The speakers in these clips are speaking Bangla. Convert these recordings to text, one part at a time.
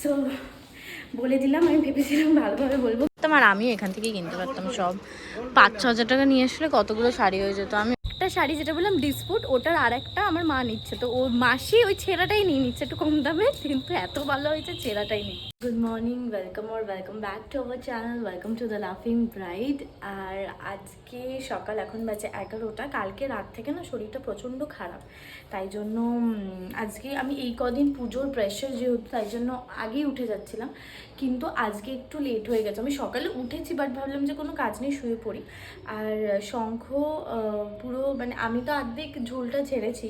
সো বলে দিলাম, আমি ভেবেছিলাম ভালোভাবে বলব। তোমার আমিও এখান থেকেই কিনতে পারতাম সব। পাঁচ ছ হাজার টাকা নিয়ে আসলে কতগুলো শাড়ি হয়ে যেত? আমি একটা শাড়ি যেটা বললাম ডিসপুট ওটার আর একটা আমার মা নিচ্ছে। তো ও মাসি ওই ছেঁড়াটাই নিয়ে নিচ্ছে একটু কম দামে, কিন্তু এত ভালো হয়েছে, ছেঁড়াটাই নিই good morning welcome or welcome back to our channel welcome to the লাফিং ব্রাইড আর আজকে সকাল, এখন বাজে এগারোটা, কালকে রাত থেকে না শরীরটা প্রচণ্ড খারাপ। তাই জন্য আজকে আমি এই কদিন পুজোর প্রেশার যেহেতু, তাই জন্য আগেই উঠে যাচ্ছিলাম। কিন্তু আজকে একটু লেট হয়ে গেছে। আমি সকালে উঠেছি বাট ভাবলাম যে কোনো কাজ নেই শুয়ে পড়ি। আর শঙ্খ পুরো মানে আমি তো অর্ধেক ঝোলটা ছেড়েছি।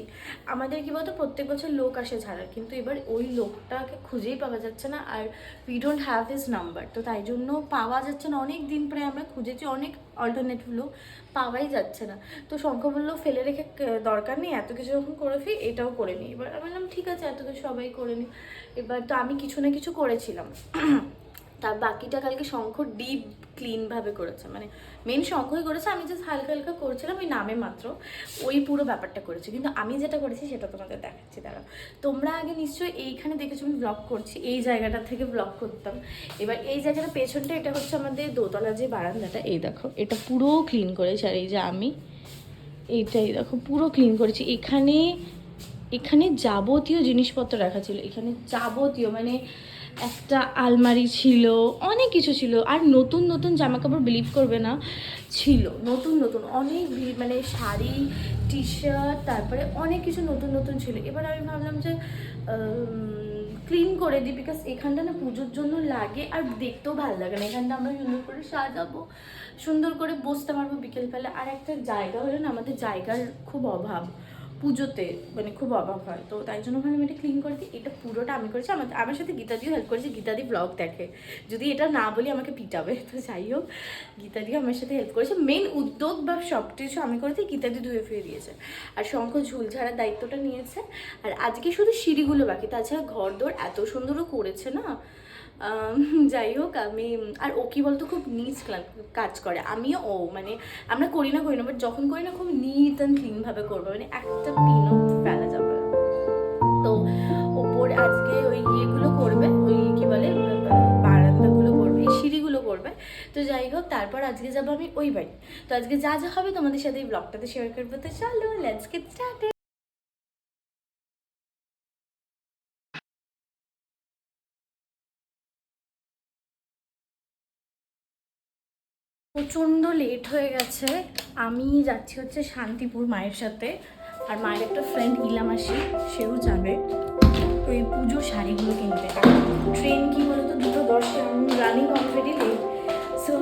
আমাদের কি বলতো, প্রত্যেক বছর লোক আসে ছাড়ার কিন্তু এবার ওই লোকটাকে খুঁজেই পাওয়া যাচ্ছে না আর we don't have his number তো তাই জন্য পাওয়া যাচ্ছে না। অনেক দিন পরে আমরা খুঁজেছি, অনেক অল্টারনেটিভ লোক পাওয়াই যাচ্ছে না। তো শঙ্খ বলল ফেলে রেখে দরকার নেই, এত কিছু যখন করে ফি এটাও করে নিই। এবার আমি বললাম, ঠিক আছে, এত কিছু সবাই করে নিই এবার তো আমি কিছু না কিছু করেছিলাম। তার বাকিটা কালকে শঙ্খ ডিপ ক্লিনভাবে করেছে। মানে মেন শঙ্খই করেছে, আমি জাস্ট হালকা হালকা করছিলাম, ওই নামে মাত্র। ওই পুরো ব্যাপারটা করেছে। কিন্তু আমি যেটা করেছি, সেটা তোমাদের দেখাচ্ছি। দাঁড়াও। তোমরা আগে নিশ্চয়ই এইখানে দেখেছ, আমি ব্লগ করছি। এই জায়গাটা থেকে ব্লগ করতাম। এবার এই জায়গাটা পেছনটা, এটা হচ্ছে আমাদের দোতলা যে বারান্দাটা, এই দেখো, এটা পুরো ক্লিন করেছে। আর এই যে আমি এইটাই দেখো, পুরো ক্লিন করেছি। এখানে এখানে যাবতীয় জিনিসপত্র রাখা ছিল। এখানে যাবতীয় মানে একটা আলমারি ছিল, অনেক কিছু ছিল। আর নতুন নতুন জামা কাপড় বিলিভ করবে না, ছিল। নতুন নতুন, অনেক মানে শাড়ি টি শার্ট তারপরে অনেক কিছু নতুন নতুন ছিল। এবার আমি ভাবলাম যে ক্লিন করে দিই বিকজ এখানটা না পুজোর জন্য লাগে আর দেখতেও ভালো লাগে না। এখানটা আমরা সুন্দর করে সাজাবো, সুন্দর করে বসতে পারব বিকেলবেলা। আর একটা জায়গা হলো না, আমাদের জায়গার খুব অভাব। পুজোতে মানে খুব অভাব হয়। তো তাই জন্য ভাবলাম এটা ক্লিন করে দিই। এটা পুরোটা আমি করেছি। আমার আমার সাথে গীতাদিও হেল্প করেছে। গীতাদি ব্লগ দেখে। যদি এটা না বলি আমাকে পিটাবে। তো যাই হোক, গীতাদিও আমার সাথে হেল্প করেছে। মেন উদ্যোগ বা সব কিছু আমি করেছি, গীতাদি ধুয়ে ফিরে দিয়েছে। আর শঙ্খ ঝুল ঝাড়ার দায়িত্বটা নিয়েছে। আর আজকে শুধু সিঁড়িগুলো বাকি। তাছাড়া ঘর দোর এত সুন্দরও করেছে না? যাই হোক, আমি, আর ও কি বলতো, খুব নিচ কাজ করে। আমিও ও মানে আমরা করি না করি না বাট যখন করি না, খুব নিট অ্যান্ড ক্লিনভাবে করব। মানে একটা পিনও ফেলা যাবে। তো ওপর আজকে ওই ইয়েগুলো করবে, ওই কি বলে বারান্দাগুলো করবে, এই সিঁড়িগুলো করবে। তো যাই হোক, তারপর আজকে যাব আমি ওই বাড়ি। তো আজকে যা যা হবে তোমাদের সাথে এই ব্লগটাতে শেয়ার করব। তো চলো লেটস গেট স্টার্টেড প্রচণ্ড লেট হয়ে গেছে। আমি যাচ্ছি হচ্ছে শান্তিপুর মায়ের সাথে। আর মায়ের একটা ফ্রেন্ড ইলামাসি, সেও যাবে। ওই পুজোর শাড়িগুলো কিনতে। ট্রেন কি বলতো, দুটো দশে, আমি রানিং অলরেডি লেট সো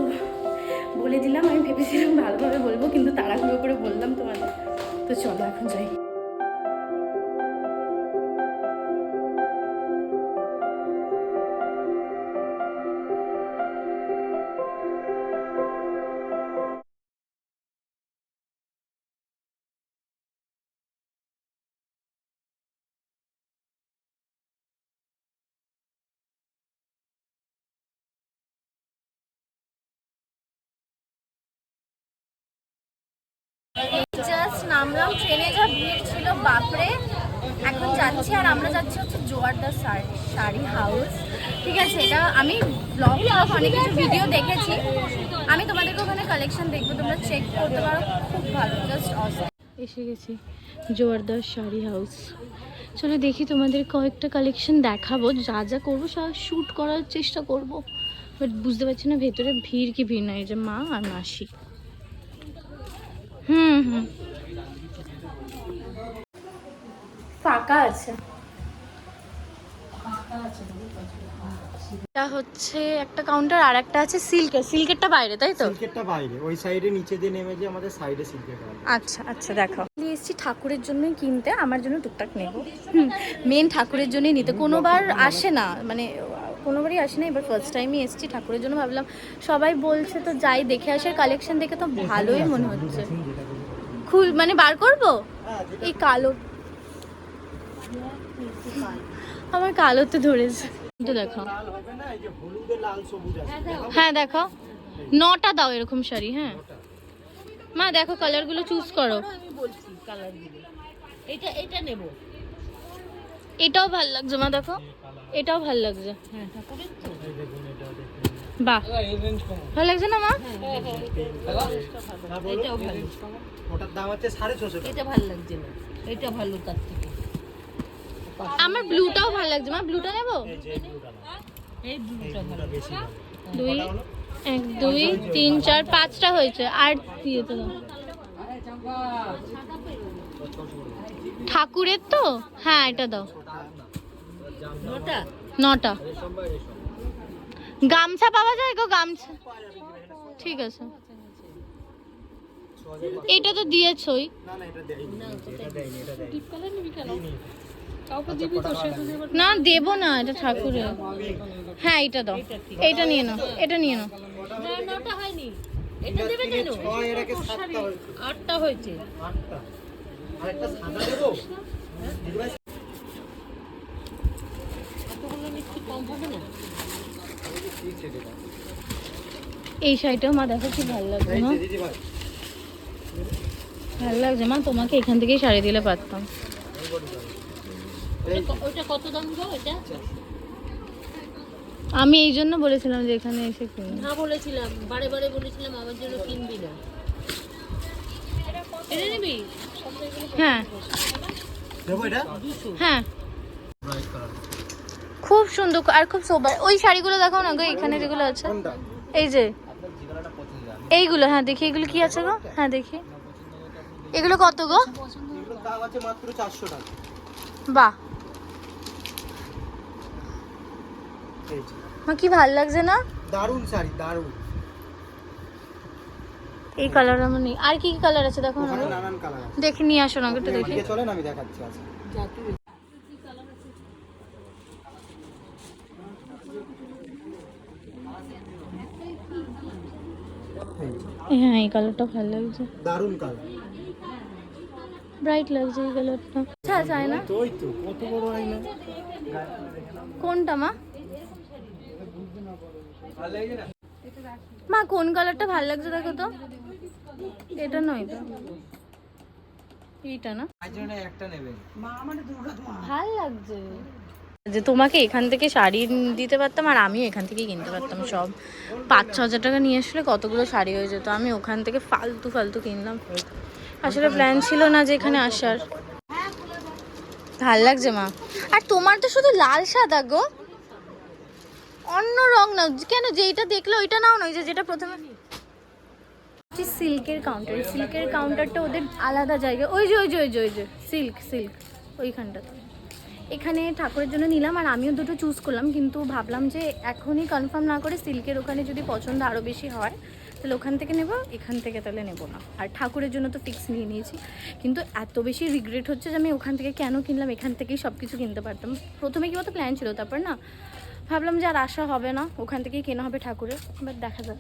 বলে দিলাম, আমি ভেবেছিলাম ভালোভাবে বলব, কিন্তু তাড়াহুড়ো করে বললাম তোমাদের। তো চলো, এখন যাই। জাস্ট নামলাম, ট্রেনে যা ভিড় ছিল, বাপরে। এখন যাচ্ছি, আর আমরা যাচ্ছি হচ্ছে জোয়ারদা শাড়ি শাড়ি হাউস। ঠিক আছে, এটা আমি ব্লগ ব্লগ অনেক কিছু ভিডিও দেখেছি। আমি তোমাদেরকে ওখানে কালেকশন দেখব, তোমরা চেক করতে পারো, খুব ভালো জাস্ট অসম এসে গেছি জোয়ারদার শাড়ি হাউস। চলো দেখি তোমাদের কয়েকটা কালেকশন দেখাবো, যা যা করব, সব শ্যুট করার চেষ্টা করব। বাট বুঝতে পারছি না, ভেতরে ভিড় কি ভিড় নয় যে মা আর মাসি। হুম হুম। ফাঁকা আছে। এটা হচ্ছে একটা কাউন্টার আর একটা আছে সিল্কের সিল্কেরটা বাইরে তাই তো? সিল্কেরটা বাইরে। ওই সাইডে নিচে দিয়ে নেমে যে আমাদের সাইডে সিল্কের আচ্ছা আচ্ছা দেখো। এসেছি ঠাকুরের জন্যই কিনতে আমার জন্য টুকটাক নেব। মেন ঠাকুরের জন্যই নিতে। কোনোবার আসে না মানে কোনোবারই আসে না। এবার ফার্স্ট টাইমই এসেছি ঠাকুরের জন্য। ভাবলাম সবাই বলছে তো যাই দেখে আসার কালেকশন দেখে তো ভালোই মনে হচ্ছে। খুল মানে বার করব? এই কালো। আমার কালো তো ধরেছে। এটা দেখো। হ্যাঁ দেখো। নটা দাও এরকম শাড়ি হ্যাঁ। মা দেখো কালারগুলো চুজ করো। কালারগুলো এটা এটা নেব। এটাও ভালো লাগছে মা দেখো। এটাও ভালো লাগছে। হ্যাঁ ঠাকুরের তো এই দেখুন এটা দেখুন বাহ। ভালো লাগছে না মা? হ্যাঁ এটাও ভালো। ওটার দাম হচ্ছে সাড়ে ছশো এটা ভালো লাগছে না। এটা ভালো তার থেকে। আমার ব্লুটাও ভালো লাগছে মা। ব্লুটা নেব? এই ব্লুটা ভালো। দুই এক দুই তিন চার পাঁচটা হয়েছে। আর দিয়ে তো ঠাকুরের তো? হ্যাঁ এটা দাও। ওটা নটা? গামছা পাওয়া যায় গো গামছা। ঠিক আছে। এটা তো দিয়েছই। না না এটা দেয়নি এটা দেয়নি এটা দেয়নি না দেবো না এটা ঠাকুরের। হ্যাঁ এটা দাও। এটা নিয়ে নাও এটা নিয়ে নাও। না নটা হয়নি এটা দেবে কেন ছয় এর আগে সাতটা হয়েছে আটটা হয়েছে কম হবে না? এই শাড়িটাও মা দেখো কি ভালো লাগছে না ভালো লাগছে মা তোমাকে এখান থেকেই শাড়ি দিলে পারতাম। কত দাম গো এটা? আমি এই জন্য বলেছিলাম যে এখানে এসে কিনি না বলেছিলাম বারে বারে বলেছিলাম আমার জন্য কিনবি না। এটা নিবি? হ্যাঁ। হ্যাঁ। খুব সুন্দর আর খুব সোবার ওই শাড়িগুলো দেখাও না গো এখানে যেগুলো আছে? এই যে। আপনার জিগালাটা পছন্দ যায় এইগুলো হ্যাঁ দেখি এগুলো কি আছে গো? হ্যাঁ দেখি। এগুলো কত গো? এগুলোর দাম আছে মাত্র চারশো টাকা। বাহ। মা কি ভালো লাগছে না? দারুণ শাড়ি দারুণ। এই কালার আমার নেই। আর কি কি কালার আছে দেখো না নানান কালার দেখে নিয়ে আসো না একটু দেখি। চলেন আমি দেখাচ্ছি আছে যা তুই এই যে, হ্যাঁ এই কালারটা ভালো লাগছে। দারুণ কালার। ব্রাইট লাগছে এই কালারটা। আচ্ছা যায় না তো ওই তো কত বড় আইনা কোনটা মা? মা কোন কালারটা ভালো লাগছে দেখো তো? এটা নয় তো। এইটা না? একটা নেবেন ভালো লাগছে। যে তোমাকে এখান থেকে শাড়ি দিতে পারতাম আর আমিও এখান থেকে কিনতে পারতাম সব। পাঁচ ছ হাজার টাকা নিয়ে আসলে কতগুলো শাড়ি হয়ে যেত। আমি ওখান থেকে ফালতু ফালতু কিনলাম। আসলে প্ল্যান ছিল না যে এখানে আসার। ভালো লাগছে মা। আর তোমার তো শুধু লাল সাদা গো। অন্য রং নাও। কেন যেইটা দেখলে ওইটা নাও না, ওই যে যেটা প্রথমে সিল্কের কাউন্টার সিল্কের কাউন্টারটা ওদের আলাদা জায়গা। ওই যে ওই যে ওই যে ওই যে, সিল্ক সিল্ক। ওইখানটাতে। এখানে ঠাকুরের জন্য নিলাম আর আমিও দুটো চুজ করলাম, কিন্তু ভাবলাম যে এখনই কনফার্ম না করে সিল্কের ওখানে যদি পছন্দ আরও বেশি হয়, তাহলে ওখান থেকে নেব, এখান থেকে তাহলে নেব না। আর ঠাকুরের জন্য তো ফিক্স নিয়ে নিয়েছি। কিন্তু এত বেশি রিগ্রেট হচ্ছে যে আমি ওখান থেকে কেন কিনলাম, এখান থেকেই সব কিছু কিনতে পারতাম। প্রথমে কী মতো প্ল্যান ছিল, তারপর না, ভাবলাম যে আর আসা হবে না, ওখান থেকেই কেনা হবে ঠাকুরের বাট দেখা যাক।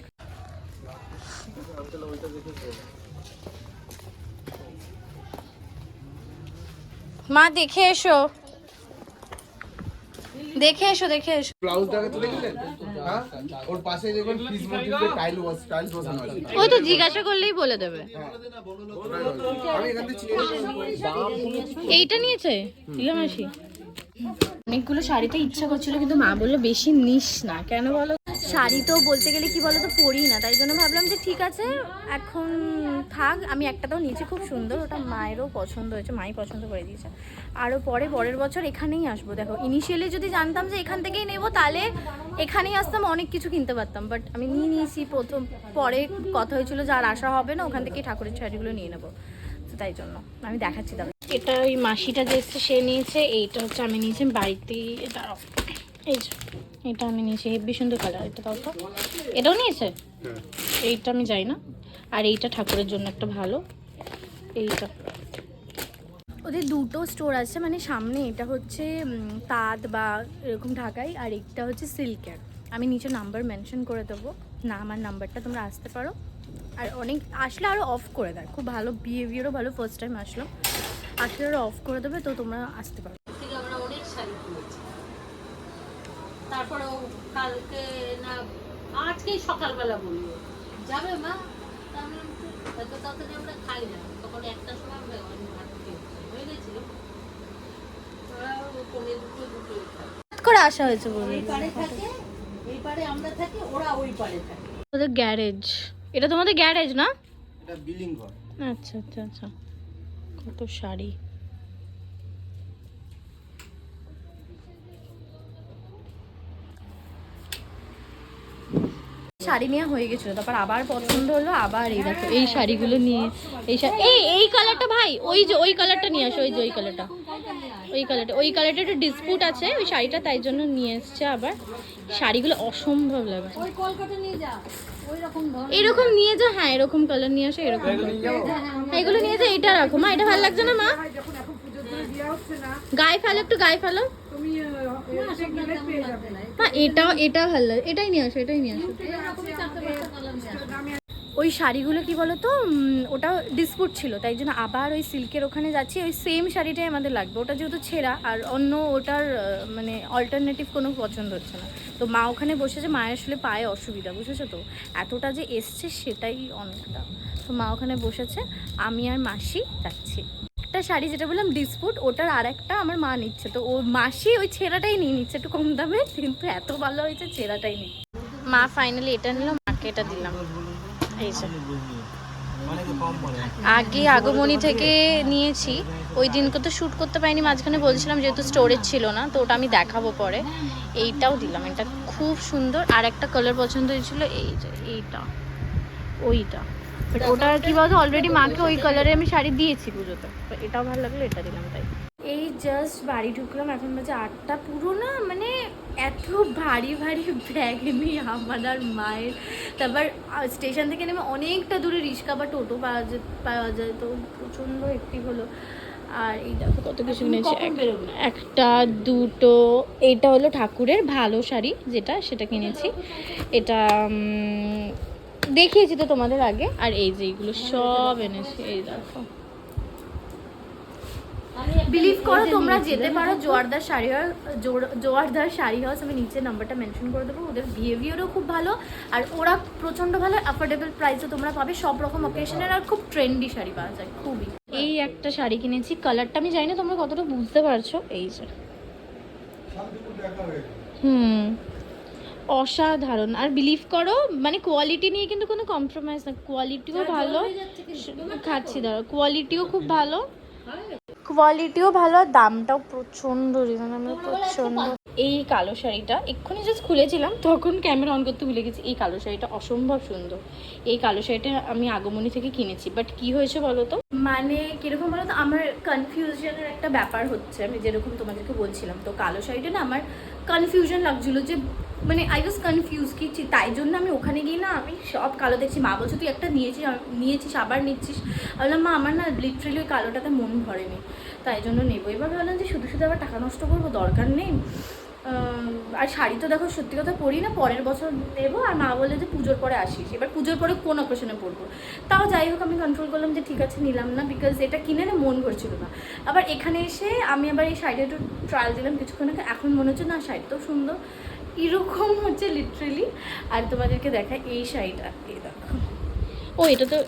মা, দেখে এসো। দেখে এসো দেখে এসো। ব্লাউজটাকে তুলে দিলেন হ্যাঁ? ওর পাশে দেখবেন পিস মন্দিরে টাইল ওয়াশ টাইল বসানো আছে ওই তো জিজ্ঞাসা করলেই বলে দেবে। আমি এখান থেকে এইটা নিয়েছে? ইলামাসি অনেকগুলো শাড়িতে ইচ্ছা করছিল কিন্তু মা বলল বেশি নিস না। কেন বলো? শাড়ি তো বলতে গেলে কি বলো তো পরি না, তাই জন্য ভাবলাম যে ঠিক আছে, এখন থাক, আমি একটাতেও নিয়েছি, খুব সুন্দর, ওটা মায়েরও পছন্দ হয়েছে, মাই পছন্দ করে দিয়েছে। আরও পরে, পরের বছর এখানেই আসব, দেখো ইনিশিয়ালি যদি জানতাম যে এখান থেকেই নেব, তাহলে এখানেই আসতাম, অনেক কিছু কিনতে পারতাম বাট আমি নিয়ে নিয়েছি, প্রথম, পরে কথা হয়েছিল যে আর আসা হবে না, ওখান থেকেই ঠাকুরের শাড়িগুলো নিয়ে নেব, তো তাই জন্য, আমি দেখাচ্ছি দাদা এটা ওই মাসিটা যে এসছে, সে নিয়েছে, এইটা হচ্ছে আমি নিয়েছি বাড়িতেই এটা এই এটা আমি নিয়েছি হেব্বি সুন্দর কালার এটা তাও তো। এটাও নিয়েছে? এইটা আমি যাই না। আর এইটা ঠাকুরের জন্য একটা ভালো। এইটা। ওদের দুটো স্টোর আছে মানে সামনে এটা হচ্ছে তাঁত বা এরকম ঢাকাই আর একটা হচ্ছে সিল্কের আমি নিচে নাম্বার মেনশন করে দেবো। না আমার নাম্বারটা তোমরা আসতে পারো। আর অনেক আসলে আরও অফ করে দেয়। খুব ভালো বিহেভিয়ারও ভালো ফার্স্ট টাইম আসলো। আসলে আরও অফ করে দেবে তো তোমরা আসতে পারো থেকে আমরা অনেক শাড়ি কিনেছি তারপরে ও কালকে না আজকেই সকালবেলা বলল। যাবে মা? হয়তো তাড়াতাড়ি আমরা খাই না তখন একটা সময় আমরা আমি ভাত হয়ে গেছিল। ওরা দুটো দুটো করে আসা হয়েছে বলে এই পারে থাকে এই পারে আমরা থাকি ওরা ওই পারে থাকে। ওদের গ্যারেজ। এটা তোমাদের গ্যারেজ না? এটা বিলিং ঘর। আচ্ছা আচ্ছা আচ্ছা। কত শাড়ি শাড়ি নেওয়া হয়ে গেছিল তারপর আবার পছন্দ হলো আবার এই দেখো এই শাড়িগুলো নিয়ে এই শাড়ি এই এই কালারটা ভাই ওই যে ওই কালারটা নিয়ে আসো ওই যে ওই কালারটা ওই কালারটা ওই কালারটা একটু ডিসপুট আছে ওই শাড়িটা তাই জন্য নিয়ে এসছে আবার শাড়িগুলো অসম্ভব লাগছে। ওই কলকাতা নিয়ে যা ওই রকম ধর এরকম নিয়ে যা হ্যাঁ এরকম কালার নিয়ে আসো এরকম হ্যাঁ, এগুলো নিয়ে যা এটা রাখো। মা এটা ভালো লাগছে না মা? গায়ে ফেলো একটু গায়ে ফেলো। মা এটা এটা ভালো লাগে এটাই নিয়ে আসো এটাই নিয়ে আসো। ওই শাড়িগুলো কি বলতো উম, ওটা ডিসপুট ছিল তাই জন্য আবার ওই সিল্কের ওখানে যাচ্ছি ওই সেম শাড়িটাই আমাদের লাগবে। ওটা যেহেতু ছেঁড়া আর অন্য ওটার মানে অল্টারনেটিভ কোনো পছন্দ হচ্ছে না। তো মা ওখানে বসেছে মায়ের আসলে পায়ে অসুবিধা বুঝেছ তো? এতটা যে এসছে সেটাই অনেকটা। তো মা ওখানে বসেছে আমি আর মাসি যাচ্ছি। একটা শাড়ি যেটা বললাম ডিসপুট ওটার আর একটা আমার মা নিচ্ছে। তো ওর মাসি ওই ছেঁড়াটাই নিয়ে নিচ্ছে একটু কম দামে, কিন্তু এত ভালো হয়েছে ছেঁড়াটাই নিচ্ছে মা ফাইনালি এটা নিল, মাকে এটা দিলাম। এই আগে আগমনী থেকে নিয়েছি, ওই দিনকে তো শ্যুট করতে পারিনি, মাঝখানে বলছিলাম যেহেতু স্টোরেজ ছিল না, তো ওটা আমি দেখাবো পরে। এইটাও দিলাম, এটা খুব সুন্দর। আর একটা কালার পছন্দ হয়েছিল, এই যে, এইটা। ওইটা। But ওটা কি বলতো অলরেডি মাকে ওই কালারে আমি শাড়ি দিয়েছি পুজোতে। এটাও ভালো লাগল এটা দিলাম তাই। এই জাস্ট বাড়ি ঢুকলাম এখন বাজে আটটা। পুরো না মানে এত ভারী ভারী ব্যাগ নিয়ে আমার আর মায়ের। তারপর স্টেশন থেকে নেমে অনেকটা দূরে রিক্সা বা টোটো পাওয়া যায় পাওয়া যায়। তো প্রচণ্ড একটি হলো। আর এই দেখো কত কিছু কিনেছি। একটা দুটো এইটা হলো ঠাকুরের ভালো শাড়ি যেটা সেটা কিনেছি। এটা দেখিয়েছি তো তোমাদের আগে। আর এই যে এইগুলো সব এনেছি এই দেখো। বিলিভ করো তোমরা যেতে পারো জোয়ারদার শাড়ি হাউস জোয়ারদার শাড়ি হাউস আমি নিচে নাম্বারটা মেনশন করে দেবো ওদের বিহেভিয়ারও খুব ভালো আর ওরা প্রচণ্ড ভালো অ্যাফোর্ডেবল প্রাইসে তোমরা পাবে সব রকম অকেশনের আর খুব ট্রেন্ডি শাড়ি পাওয়া যায় খুবই। এই একটা শাড়ি কিনেছি কালারটা আমি জানি না তোমরা কতটা বুঝতে পারছ এই যে। হুম। অসাধারণ। আর বিলিভ করো মানে কোয়ালিটি নিয়ে কিন্তু কোনো কম্প্রোমাইজ না। কোয়ালিটিও ভালো। খাচ্ছি দাঁড়ো কোয়ালিটিও খুব ভালো। কোয়ালিটিও ভালো আর দামটাও প্রচণ্ড রিজনেবল প্রচণ্ড। এই কালো শাড়িটা এক্ষুনি জাস্ট খুলেছিলাম তখন ক্যামেরা অন করতে ভুলে গেছি। এই কালো শাড়িটা অসম্ভব সুন্দর। এই কালো শাড়িটা আমি আগমনী থেকে কিনেছি। বাট কি হয়েছে বলো তো? মানে কীরকম বলো তো আমার কনফিউশনের একটা ব্যাপার হচ্ছে। আমি যেরকম তোমাদেরকে বলছিলাম তো কালো শাড়িটা না আমার কনফিউশন লাগছিল যে মানে আই ওয়াজ কনফিউজ কি তাই জন্য আমি ওখানে গিয়ে না আমি সব কালো দেখছি। মা বলছে, তুই একটা নিয়েছিস নিয়েছিস, আবার নিচ্ছিস? বললাম, মা, আমার না লিটারেলি ওই কালোটাতে মন ভরেনি। তাই জন্য নেব। এবার ভাবলাম যে শুধু শুধু আবার টাকা নষ্ট করব, দরকার নেই। আর শাড়ি তো দেখো, সত্যি কথা পরি না, পরের বছর নেব। আর মা বলে যে পুজোর পরে আসিস। এবার পুজোর পরে কোন অকেশনে পরবো? তাও যাই হোক, আমি কন্ট্রোল করলাম যে ঠিক আছে, নিলাম না বিকজ এটা কিনে না মন ভরছিল না। আবার এখানে এসে আমি আবার এই শাড়িটা একটু ট্রায়াল দিলাম কিছুক্ষণ আগে। এখন মনে হচ্ছে, না, শাড়ি তো সুন্দর। এরকম হচ্ছে লিটারেলি আর তোমাদেরকে দেখায় এই শাড়িটা। এই দেখো। ও, এটা তো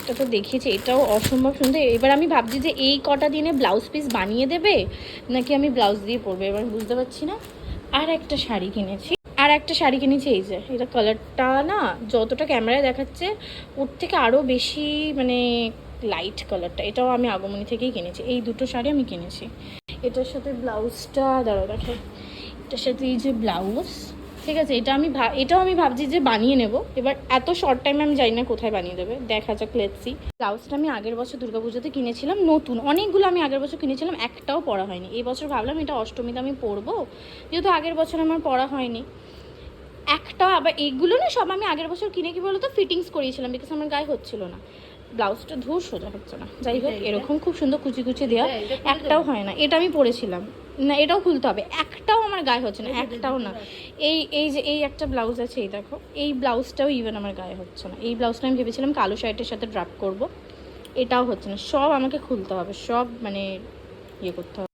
এটা তো দেখিয়েছি, এটাও অসম্ভব সুন্দর। এবার আমি ভাবছি যে এই কটা দিনে ব্লাউজ পিস বানিয়ে দেবে, নাকি আমি ব্লাউজ দিয়ে পরবো? এবার বুঝতে পারছি না। আর একটা শাড়ি কিনেছি। আর একটা শাড়ি কিনেছি, এই যে, এটা কালারটা না, যতটা ক্যামেরায় দেখাচ্ছে, ওর থেকে আরও বেশি মানে লাইট কালারটা এটাও আমি আগমনী থেকেই কিনেছি। এই দুটো শাড়ি আমি কিনেছি। এটার সাথে ব্লাউজটা দাঁড়াও, দেখো। এটার সাথে এই যে ব্লাউজ, ঠিক আছে? এটা আমি এটাও আমি ভাবছি যে বানিয়ে নেব। এবার এত শর্ট টাইমে আমি জানি না কোথায় বানিয়ে দেবে। দেখা যাক লেটসি ব্লাউজটা আমি আগের বছর দুর্গাপুজোতে কিনেছিলাম, নতুন। অনেকগুলো আমি আগের বছর কিনেছিলাম, একটাও পরা হয়নি। এই বছর ভাবলাম এটা অষ্টমীতে আমি পরবো। যেহেতু আগের বছর আমার পরা হয়নি। একটা আবার এইগুলো না সব আমি আগের বছর কিনে কি বলতো? ফিটিংস করিয়েছিলাম বিকজ আমার গায়ে হচ্ছিল না। ব্লাউজটা ধূর সোজা হচ্ছে না। যাই হোক এরকম খুব সুন্দর কুচি কুচি দেওয়া একটাও হয় না। এটা আমি পরেছিলাম। না এটাও খুলতে হবে। একটাও আমার গায়ে হচ্ছে না। একটাও না। এই এই যে এই একটা ব্লাউজ আছে এই দেখো। এই ব্লাউজটাও ইভেন আমার গায়ে হচ্ছে না। এই ব্লাউজটা আমি ভেবেছিলাম কালো শার্টের সাথে ড্রাপ করব। এটাও হচ্ছে না। সব আমাকে খুলতে হবে। সব মানে ইয়ে করতে হবে।